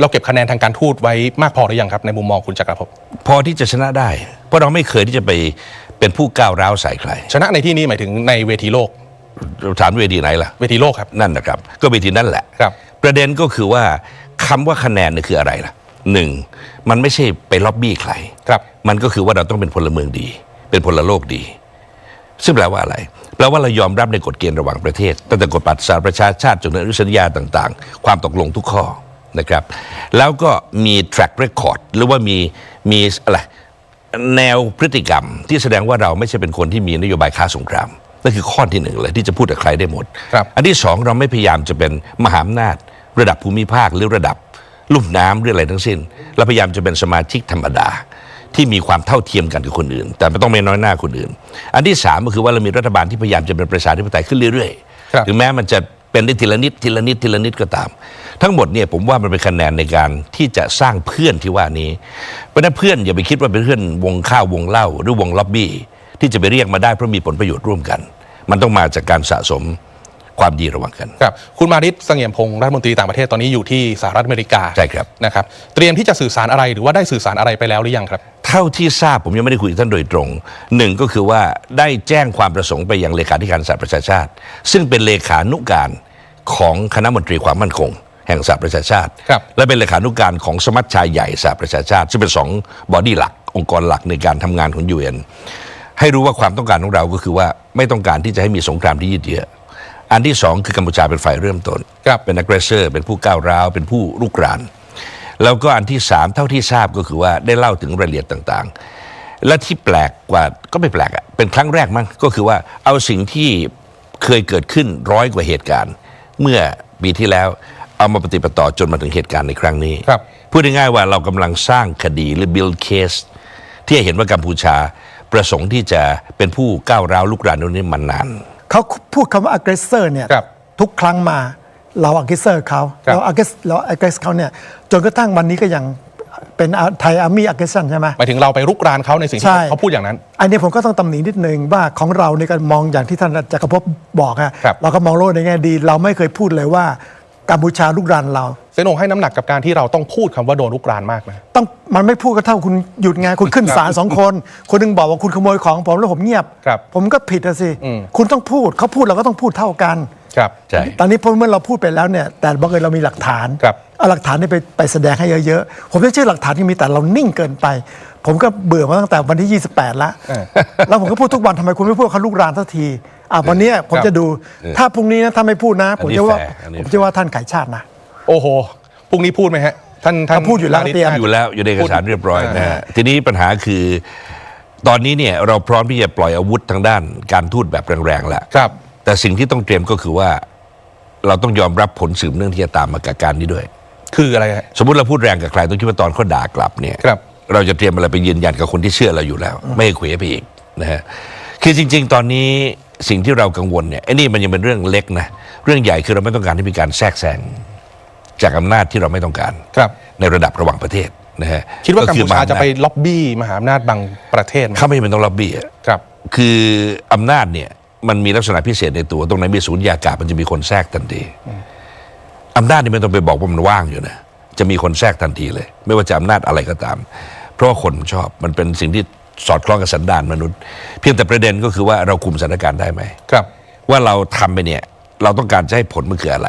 เราเก็บคะแนนทางการทูตไว้มากพอหรือยังครับในมุมมองคุณจักรภพพอที่จะชนะได้ เพราะเราไม่เคยที่จะไปเป็นผู้ก้าวร้าวใส่ใคร ชนะในที่นี้หมายถึงในเวทีโลกฐานเวทีไหนล่ะ เวทีโลกครับนั่นนะครับ ก็เวทีนั่นแหละครับ ประเด็นก็คือว่าคำว่าคะแนนนี่คืออะไรล่ะหนึ่งมันไม่ใช่ไปล็อบบี้ใครครับ มันก็คือว่าเราต้องเป็นพลเมืองดี เป็นพลโลกดี ซึ่งแปลว่าอะไรแปลว่าเรายอมรับในกฎเกณฑ์ระหว่างประเทศตั้งแต่กฎบัตรสหประชาชาติจนถึงอนุสัญญาต่าง ๆ ความตกลงทุกข้อ นะครับ แล้วก็มี track record หรือว่ามีมีอะไรแนวพฤติกรรม ที่แสดงว่าเราไม่ใช่เป็นคนที่มีนโยบายค้าสงครามนั่นคือข้อที่หนึ่งเลยที่จะพูดกับใครได้หมดครับอันที่สองเราไม่พยายามจะเป็นมหาอำนาจ ระดับภูมิภาคหรือระดับลุ่มน้ำหรืออะไรทั้งสิ้น เราพยายามจะเป็นสมาชิกธรรมดาที่มีความเท่าเทียมกันกับคนอื่น แต่ไม่ต้องไม่น้อยหน้าคนอื่น อันที่สามก็คือว่าเรามีรัฐบาลที่พยายามจะเป็นประชาธิปไตยขึ้นเรื่อยครับๆถึงแม้มันจะ เป็นได้ทีละนิดทีละนิดทีละนิดก็ตาม ทั้งหมดเนี่ยผมว่ามันเป็นคะแนนในการที่จะสร้างเพื่อนที่ว่านี้เพราะฉะนั้นเพื่อนอย่าไปคิดว่าเป็นเพื่อนวงข้าววงเหล้าหรือวงล็อบบี้ที่จะไปเรียกมาได้เพราะมีผลประโยชน์ร่วมกัน มันต้องมาจากการสะสมความดีระหว่างกันครับคุณมาริศเสงี่ยมพงศ์รัฐมนตรีต่างประเทศตอนนี้อยู่ที่สหรัฐอเมริกาใช่ครับนะครับ เตรียมที่จะสื่อสารอะไรหรือว่าได้สื่อสารอะไรไปแล้วหรือยังครับ เท่าที่ทราบผมยังไม่ได้คุยกับท่านโดยตรงหนึ่งก็คือว่าได้แจ้งความประสงค์ไปยังเลขาธิการสหประชาชาติ ซึ่งเป็นเลขานุการ ของคณะมนตรีความมั่นคง แห่งสหประชาชาติ ครับและเป็นเลขานุการของสมัชชาใหญ่สหประชาชาติ ซึ่งเป็นสองบอดี้หลัก องค์กรหลักในการทำงานของยูเอ็นให้รู้ว่าความต้องการของเราก็คือว่าไม่ต้องการที่จะให้มีสงครามที่ยืดเยื้ออันที่สองคือกัมพูชาเป็นฝ่ายเริ่มต้นครับ เป็น aggressor เป็นผู้ก้าวร้าวเป็นผู้รุกราน แล้วก็อันที่สามเท่าที่ทราบก็คือว่าได้เล่าถึงรายละเอียดต่างๆ และที่แปลกกว่าก็ไม่แปลกอะเป็นครั้งแรกมั้งก็คือว่าเอาสิ่งที่เคยเกิดขึ้นร้อยกว่าเหตุการณ์ เมื่อปีที่แล้ว เอามาปฏิปต่อจนมาถึงเหตุการณ์ในครั้งนี้ครับ พูดง่ายๆว่าเรากำลังสร้างคดีหรือ build case ที่ให้เห็นว่ากัมพูชาประสงค์ที่จะเป็นผู้ก้าวร้าวลุกรานตรงนี้มานาน เขาพูดคำว่า aggressor เนี่ยครับทุกครั้งมาเรา aggressor เขาครับ เรา aggress เรา aggress เขาเนี่ยจนกระทั่งวันนี้ก็ยัง เป็นไทยอาร์มี่ aggression ใช่ไหมหมายถึงเราไปรุกรานเขาในสิ่งที่ใช่เขาพูดอย่างนั้น อันนี้ผมก็ต้องตำหนินิดนึงว่าของเราในการมองอย่างที่ท่านจักรภพบอกอะครับเราก็มองโลกในแง่ดี เราไม่เคยพูดเลยว่า กัมพูชาลุกรานเราเซนงให้น้ำหนักกับการที่เราต้องพูดคำว่าโดนรุกรานมากนะ ต้องมันไม่พูดก็เท่าคุณหยุดไงคุณขึ้นศาลสองคน คนหนึงบอกว่าคุณขโมยของผมแล้วผมเงียบ ครับผมก็ผิดอะสิอืมคุณต้องพูดเขาพูดเราก็ต้องพูดเท่ากัน ครับ ใช่ ตอนนี้พอเมื่อเราพูดไปแล้วเนี่ย แต่บังเอิญเรามีหลักฐานครับ เอาหลักฐานนี่ไปไปแสดงให้เยอะๆ ผมไม่เชื่อหลักฐานที่มีแต่เรานิ่งเกินไป ผมก็เบื่อมาตั้งแต่วันที่ 28แล้วเออแล้วผมก็พูดทุกวันทำไมคุณไม่พูดเขาลูกรานสักที อะวันเนี้ยผมจะดูถ้าพรุ่งนี้นะถ้าไม่พูดนะ ผมจะว่าอันนี้ ผมแฟร์จะว่าท่านขายชาตินะ โอ้โหพรุ่งนี้พูดไหมฮะ ท่านท่านเขาพูดอยู่แล้วมาริศเตรียม อยู่แล้วอยู่ในเอกสารเรียบร้อยนะอ่าฮะทีนี้ปัญหาคือตอนนี้เนี่ยเราพร้อมที่จะปล่อยอาวุธทางด้านการทูตแบบแรงๆแล้วครับ แต่สิ่งที่ต้องเตรียมก็คือว่า เราต้องยอมรับผลสืบเนื่องที่จะตามมากับการนี้ด้วย คืออะไรฮะ สมมุติเราพูดแรงกับใครต้องคิดว่าตอนเขาด่ากลับเนี่ยครับ เราจะเตรียมอะไรไปยืนยันกับคนที่เชื่อเราอยู่แล้ว ไม่ให้เขวไปอีกนะฮะคือจริง ๆ ตอนนี้ สิ่งที่เรากังวลเนี่ยไอ้นี่มันยังเป็นเรื่องเล็กนะเรื่องใหญ่คือเราไม่ต้องการให้มีการแทรกแซงจากอำนาจที่เราไม่ต้องการครับในระดับระหว่างประเทศนะฮะคิดว่ากัมอพูชาจะไปมหอำนล็อบบี้มหาอำนาจบางประเทศไหมจเขาไม่จำเป็นต้องล็อบบี้อะครับ คืออำนาจเนี่ยมันมีลักษณะพิเศษในตัว ตรงไหนมีศูนย์ยากาศมันจะมีคนแทรกทันทีอำนาจนี่ไม่ต้องไปบอกว่ามันว่างอยู่นะจะมีคนแทรกทันทีเลย ไม่ว่าจะอำนาจอะไรก็ตาม เพราะว่าคนชอบมันเป็นสิ่งที่ สอดคล้องกับสันดานมนุษย์ เพียงแต่ประเด็นก็คือว่าเราคุมสถานการณ์ได้ไหมครับ ว่าเราทำไปเนี่ยเราต้องการจะให้ผลมันคืออะไร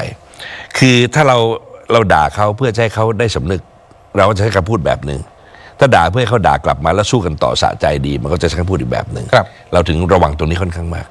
คือถ้าเราเราด่าเขาเพื่อจะให้เขาได้สำนึก เราก็จะใช้คำพูดแบบหนึ่งถ้าด่าเพื่อให้เขาด่ากลับมาแล้วสู้กันต่อสะใจดี มันก็จะใช้คำพูดอีกแบบหนึ่งครับเราถึงระวังตรงนี้ค่อนข้างมาก